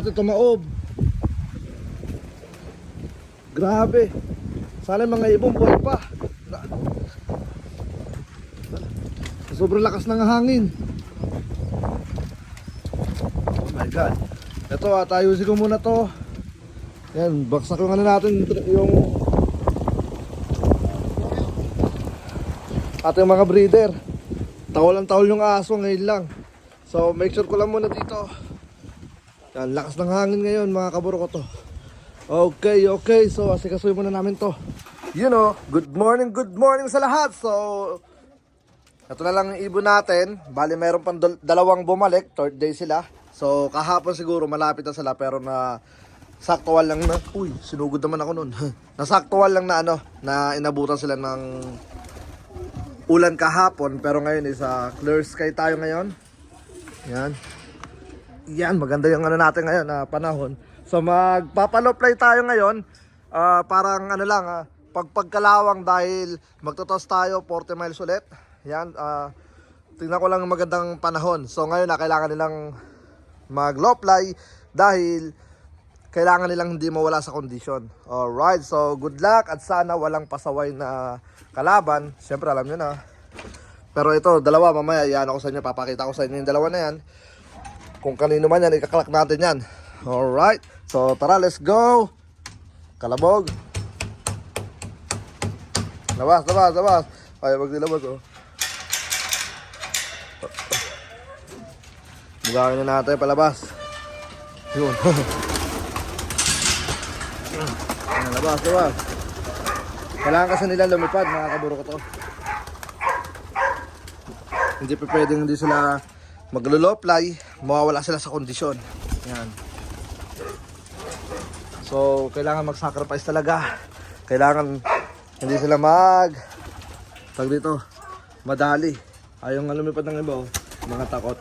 natin tumaob. Grabe. Sana mga ibon buhay pa. Sobrang lakas ng hangin. Oh my god. Ito at ayusin ko muna to. Yan, baksak yung ano natin yung ating mga breeder. Tawal ang tawal yung aso ngayon lang. So make sure ko lang muna dito. Yan, lakas ng hangin ngayon mga kaburo ko to. Okay, okay. So asikasuhin muna namin to. You know, good morning, good morning sa lahat. So, ito na lang yung ibon natin. Bali, meron pang dal- dalawang bumalik. Third day sila. So, kahapon siguro malapit na sila pero na saktual lang na. Uy, sinugod naman ako nun. Nasaktual lang na ano, na inabutan sila ng ulan kahapon pero ngayon is clear sky tayo ngayon. Yan. Yan, maganda yung ano natin ngayon na panahon. So magpapaloplay tayo ngayon. Ah, parang ano lang, ah, pagpagkalawang dahil magtotos tayo 40 miles ulit. Yan, ah, tingnan ko lang magandang panahon. So ngayon na kailangan nilang mag-loplay dahil kailangan nilang hindi mawala sa kondisyon. Alright, so good luck at sana walang pasaway na kalaban. Siyempre alam nyo na. Pero ito, dalawa mamaya, iyan ako sa inyo, papakita ko sa inyo yung dalawa na yan. Kung kanino man yan, ikaklak natin yan. Alright, so tara, let's go. Kalabog. Labas, labas, labas. Ay, wag nilabas, oh. Bugawin na natin palabas. Yun. Ayan, labas, labas. Kailangan kasi nila lumipad, mga kaburo ko to. Hindi pa pwedeng hindi sila maglo-low-fly, mawawala sila sa kondisyon. Yan. So, kailangan mag-sacrifice talaga. Kailangan hindi sila mag tag dito, madali. Ayaw nga lumipad ng iba, oh. mga takot.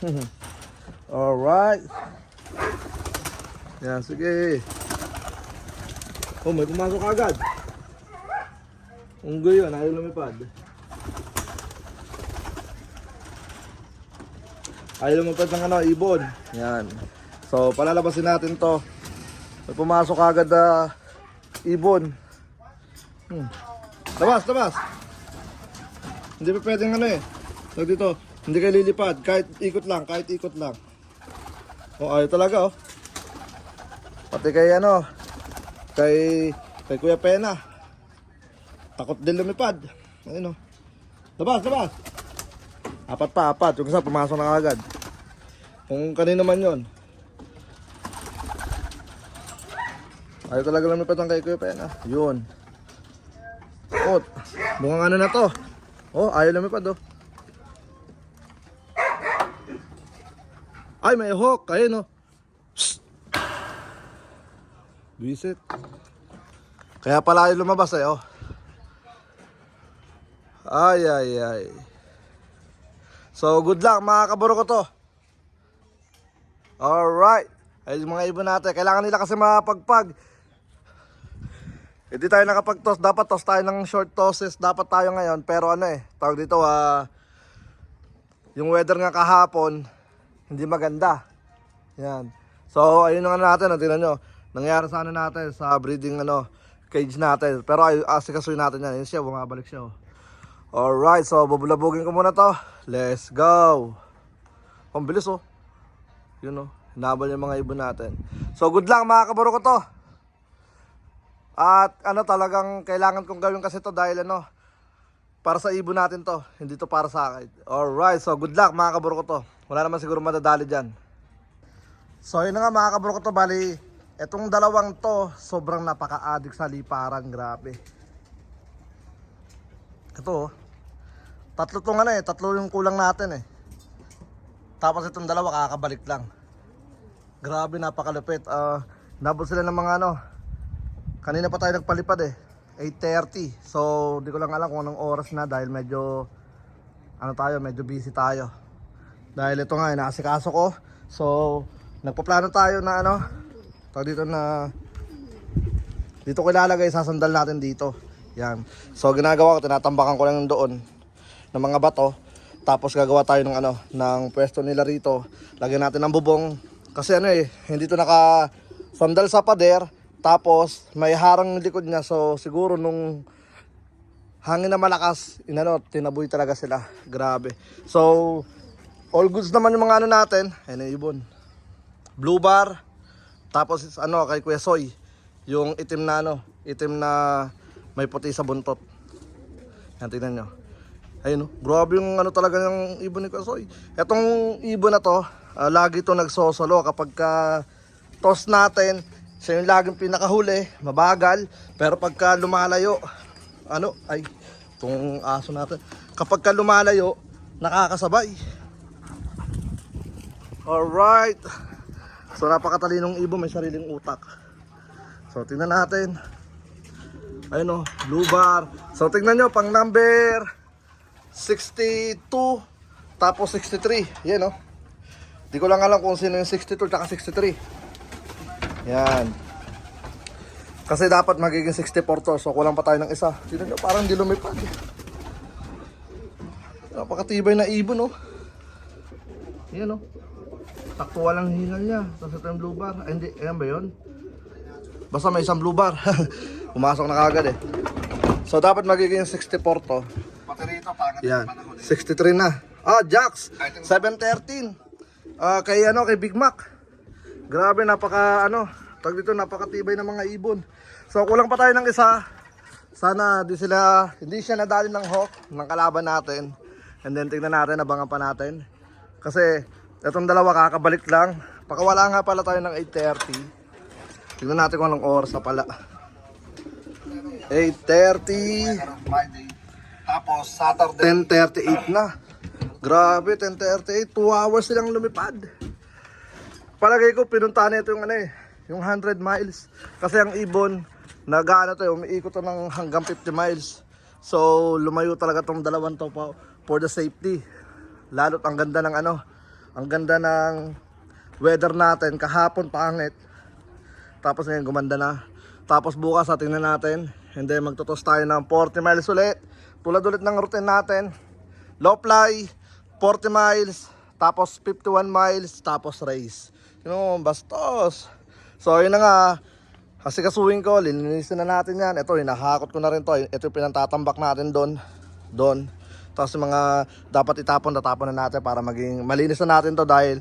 Alright. Yan, sige. Oh, may pumasok agad. Unggoy yun, ayaw lumipad. Ayaw lumipad ng ano, ibon. Yan. So, palalabasin natin to. May pumasok agad na ibon. Hmm. Labas, labas. Hindi pa pwedeng ano eh. Tag dito, hindi kayo lilipad. Kahit ikot lang, kahit ikot lang. Oh, ayaw talaga oh. Pati kay ano, kay, kay Kuya Pena. Takot din lumipad. Ayun oh. Labas, labas. Apat pa, apat. Yung isa pumasok na agad. Kung kanino man yon. Ayaw talaga lumipad ang kay Kuya Pena. Yun. Takot. Bungang ano na to. Oh, ayaw lumipad oh. Ay, may hawk. Ayun oh. Psst. Visit. Kaya pala ayaw lumabas eh oh. Ay, ay, ay. So, good luck mga kaburo ko to. Alright. Ay, mga ibon natin. Kailangan nila kasi mapagpag. Hindi tayo nakapag-toss. Dapat toss tayo ng short tosses. Dapat tayo ngayon. Pero ano eh. Tawag dito ah. yung weather nga kahapon. Hindi maganda. Yan. So, ayun nga natin. Tingnan nyo. Nangyari sa ano natin. Sa breeding ano. Cage natin. Pero ay, asikasuin natin yan. Yun siya. Bumabalik siya. Oh. Alright. So, bubulabugin ko muna to. Let's go. Ang oh. Yun oh. Hinabol yung mga ibon natin. So, good luck mga kaburo ko to. At ano talagang kailangan kong gawin kasi to dahil ano, para sa ibon natin to, hindi to para sa akin. Alright, so good luck mga kaburo ko to. Wala naman siguro madadali dyan. So yun na nga mga kaburo ko to, bali, etong dalawang to, sobrang napaka-addict sa liparan, grabe. Ito oh, tatlo tong ano eh, tatlo yung kulang natin eh. Tapos itong dalawa kakabalik lang. Grabe, napakalupit. Ah, nabot sila ng mga ano, Kanina pa tayo nagpalipad eh. 8.30. So, di ko lang alam kung anong oras na dahil medyo ano tayo, medyo busy tayo. Dahil ito nga, inaasikaso ko. So, nagpaplano tayo na ano, tawag dito na dito ko ilalagay, sasandal natin dito. Yan. So, ginagawa ko, tinatambakan ko lang doon ng mga bato. Tapos gagawa tayo ng ano, ng pwesto nila rito. Lagyan natin ng bubong. Kasi ano eh, hindi to naka sandal sa pader. Tapos may harang likod niya. So siguro nung hangin na malakas, inano, tinaboy talaga sila. Grabe. So, all goods naman yung mga ano natin. Ayun yung ibon. Blue bar. Tapos ano, kay Kuya Soy. Yung itim na ano, itim na may puti sa buntot. Yan, tingnan nyo. Ayun, oh, grabe yung ano talaga yung ibon ni Kuya Soy. Etong ibon na to, ah, lagi to nagsosolo kapag ka toss natin, siya yung laging pinakahuli, mabagal. Pero pagka lumalayo, ano, ay, itong aso natin. Kapag ka lumalayo, nakakasabay. Alright. So napakatalinong ibon, may sariling utak. So tingnan natin. Ayun o, blue bar. So tingnan nyo, pang number 62, tapos 63. Yan o. Di ko lang alam kung sino yung 62 at 63. Yan. Kasi dapat magiging 64 to. So kulang pa tayo ng isa. Tingnan nyo, parang di lumipad. Napakatibay na ibon oh. Yan oh. Taktuwa lang hingal niya. Tapos ito yung blue bar. Ay, hindi. Ayan ba yun? Basta may isang blue bar. Pumasok na kagad eh. So dapat magiging 64 to. Pati rito, pangat Yan. 63 na. Ah, Jax. 713. Ah, kay ano, kay Big Mac. Grabe, napaka ano, tag dito napakatibay ng mga ibon. So kulang pa tayo ng isa. Sana di sila hindi siya nadali ng hawk ng kalaban natin. And then tingnan natin, abangan pa natin. Kasi itong dalawa kakabalik lang. Pakawala nga pala tayo ng 8.30. Tingnan natin kung anong oras na pala. 8.30. Friday. Tapos Saturday. 10.38 na. Grabe, 10.38. 2 hours silang lumipad. Palagay ko, pinuntahan nito yung ano eh, yung 100 miles. Kasi ang ibon, nag-ano to, eh, umiikot to ng hanggang 50 miles. So, lumayo talaga tong dalawang to pa for the safety. Lalo't ang ganda ng ano, ang ganda ng weather natin. Kahapon pangit. Tapos ngayon gumanda na. Tapos bukas sa tingnan natin. And then magtutos tayo ng 40 miles ulit. Tulad ulit ng routine natin. Low fly, 40 miles, tapos 51 miles, tapos race. Know, bastos. So yun na nga. Kasi kasuhin ko, lininisin na natin yan. Ito, hinahakot ko na rin to. Ito yung pinantatambak natin doon. Doon. Tapos mga dapat itapon, tatapon na natin para maging malinis na natin to dahil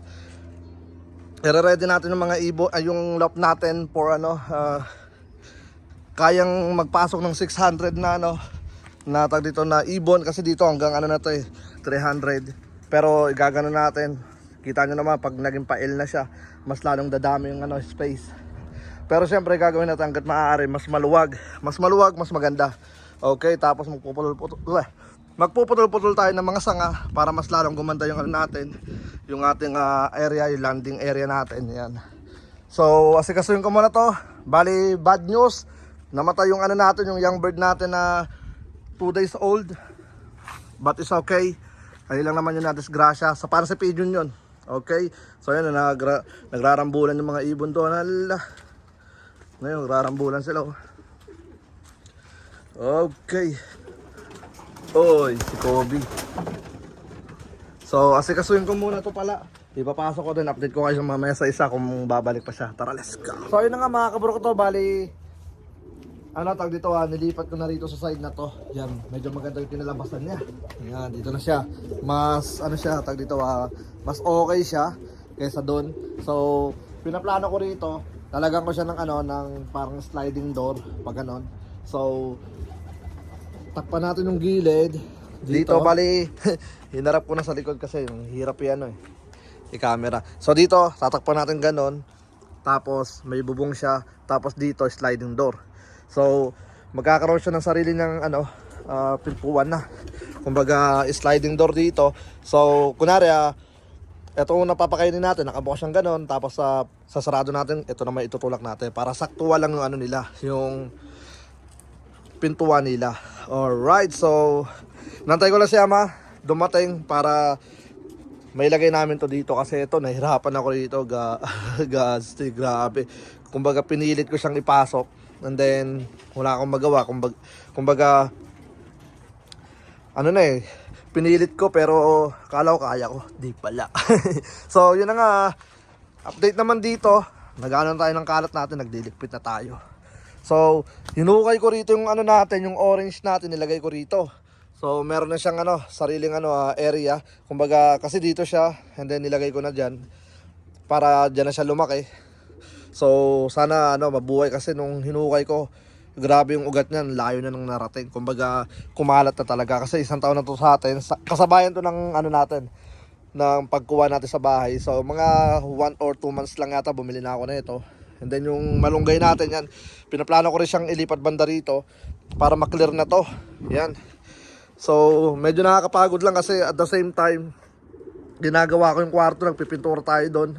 i-ready natin yung mga ibo, ay yung lop natin for ano, ah, kayang magpasok ng 600 na ano, na tag dito na ibon kasi dito hanggang ano na to eh, 300. Pero igagano natin. Kita nyo naman pag naging pail na siya, mas lalong dadami yung ano, space. Pero syempre gagawin natin hanggat maaari, mas maluwag. Mas maluwag, mas maganda. Okay, tapos magpuputol-putol. Uy, Magpuputol-putol tayo ng mga sanga para mas lalong gumanda yung ano natin, yung ating ah, area, yung landing area natin. Yan. So, asikasuhin ko muna to. Bali, bad news. Namatay yung ano natin, yung young bird natin na 2 days old. But it's okay. Ano lang naman yun na disgrasya. Sa para sa pigeon yun. Okay? So yan, nagra, nagrarambulan yung mga ibon doon. Hala. Ngayon, nagrarambulan sila. oh. Okay. Oy, si Kobe. So, asikasuhin ko muna to pala. Ipapasok ko din, update ko kayo mamaya sa isa kung babalik pa siya. Tara, let's go. So, yun nga mga kabro ko to, bali, ano tag dito ah, nilipat ko na rito sa side na to. Yan, medyo maganda yung kinalabasan niya. Yan, dito na siya. Mas ano siya, tag dito ah, mas okay siya kaysa doon. So, pinaplano ko rito, talagang ko siya ng ano, ng parang sliding door, pag ganon. So, takpan natin yung gilid. Dito, bali, hinarap ko na sa likod kasi yung hirap yan eh. I-camera. So dito, tatakpan natin ganon. Tapos may bubong siya. Tapos dito, sliding door. So, magkakaroon siya ng sarili ng ano, ah, pintuan na. Kumbaga, sliding door dito. So, kunwari ah, ito yung napapakainin natin, nakabukas siyang ganon. Tapos sa sasarado natin, ito naman itutulak natin. Para saktuwa lang yung ano nila, yung pintuan nila. Alright, so nantay ko lang si Ama dumating para may lagay namin to dito kasi ito nahirapan ako dito ga gas grabe kumbaga pinilit ko siyang ipasok and then wala akong magawa kumbaga, kumbaga ano na eh pinilit ko pero kala ko kaya ko di pala so yun na nga update naman dito, nagano tayo ng kalat natin, nagdiligpit na tayo. So, hinukay ko rito yung ano natin, yung orange natin, nilagay ko rito. So, meron na siyang ano, sariling ano, ah, area. Kumbaga, kasi dito siya, and then nilagay ko na dyan para dyan na siya lumaki. So, sana ano, mabuhay kasi nung hinukay ko, grabe yung ugat niyan, layo na nang narating. Kumbaga, kumalat na talaga kasi isang taon na to sa atin. Sa- Kasabayan to ng ano natin, ng pagkuha natin sa bahay. So, mga 1 or 2 months lang yata bumili na ako na ito. And then yung malunggay natin yan, pinaplano ko rin siyang ilipat banda rito para maklear na to. Yan. So, medyo nakakapagod lang kasi at the same time, ginagawa ko yung kwarto, nagpipintura tayo doon.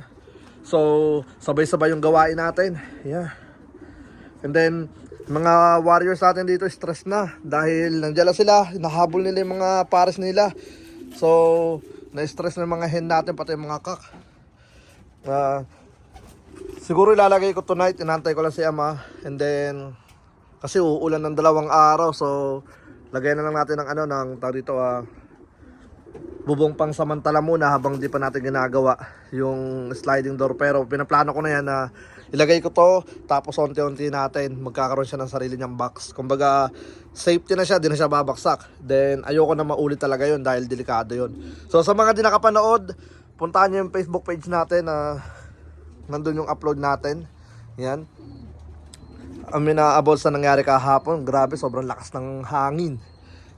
So, sabay-sabay yung gawain natin. Yeah. And then, mga warriors natin dito stress na dahil nandiyan sila, nahabol nila yung mga pares nila. So, na-stress na yung mga hen natin, pati yung mga kak. Ah, siguro ilalagay ko tonight, inantay ko lang si ama. And then, kasi uulan ng dalawang araw, so, lagay na lang natin ng ano, ng tao dito, ah, bubong pang samantala muna habang di pa natin ginagawa yung sliding door. Pero pinaplano ko na yan na ilagay ko to tapos unti-unti natin. Magkakaroon siya ng sarili niyang box. Kumbaga safety na siya di na siya babaksak. Then ayoko na maulit talaga yun dahil delikado yun. So sa mga di nakapanood puntahan niyo yung Facebook page natin na nandun yung upload natin. Yan. Amin na about sa nangyari kahapon grabe sobrang lakas ng hangin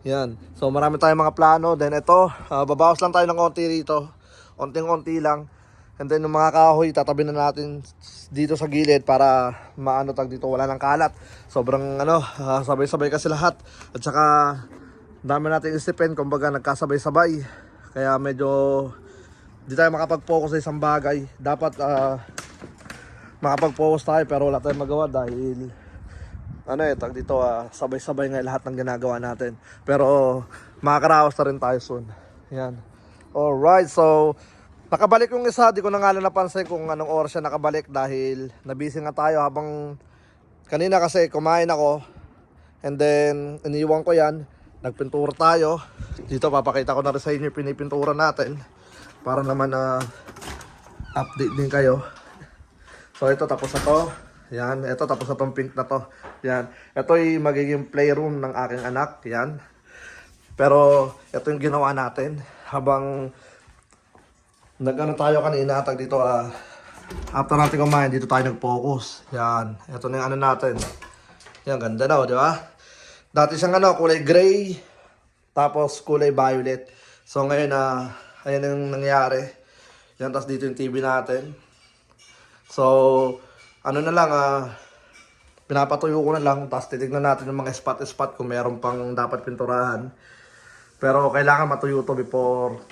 yan. So marami tayong mga plano. Then ito, ah, babawas lang tayo ng konti rito. Onting-onti lang. And then yung mga kahoy, tatabi na natin dito sa gilid para maano tag dito, wala nang kalat. Sobrang ano, ah, sabay-sabay kasi lahat. At saka, dami natin isipin, kumbaga nagkasabay-sabay. Kaya medyo, di tayo makapag-focus sa isang bagay. Dapat, ah, makapag-focus tayo pero wala tayong magawa dahil ano eh, tag dito ah, sabay-sabay nga lahat ng ginagawa natin. Pero makakaraos na rin tayo soon. Yan. Alright, so nakabalik yung isa, di ko na nga lang napansin kung anong oras siya nakabalik dahil nabisi nga tayo habang kanina kasi kumain ako and then iniwan ko yan, nagpintura tayo. Dito papakita ko na rin sa inyo pinipintura natin para naman na update din kayo. So ito tapos na to. Yan, ito tapos na tong pink na to. Yan. Ito ay magiging playroom ng aking anak. Yan. Pero ito yung ginawa natin habang nagano tayo kanina tag dito ah after natin kumain dito tayo nag-focus. Yan. Ito na yung ano natin. Yan, ganda oh, di ba? Dati siyang ano, kulay gray, tapos kulay violet. So ngayon na ayan yung nangyari. Yan, tapos dito yung TV natin. So, ano na lang, ah, pinapatuyo ko na lang, tapos titignan natin yung mga spot-spot kung meron pang dapat pinturahan. Pero kailangan matuyo to before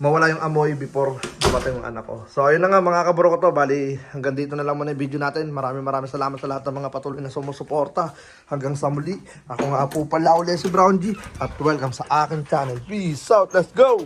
mawala yung amoy before dumating yung anak ko. So ayun na nga mga kaburo ko to. Bali hanggang dito na lang muna yung video natin. Maraming maraming salamat sa lahat ng mga patuloy na sumusuporta. Hanggang sa muli. Ako nga po pala ulit si Brown G. At welcome sa aking channel. Peace out. Let's go!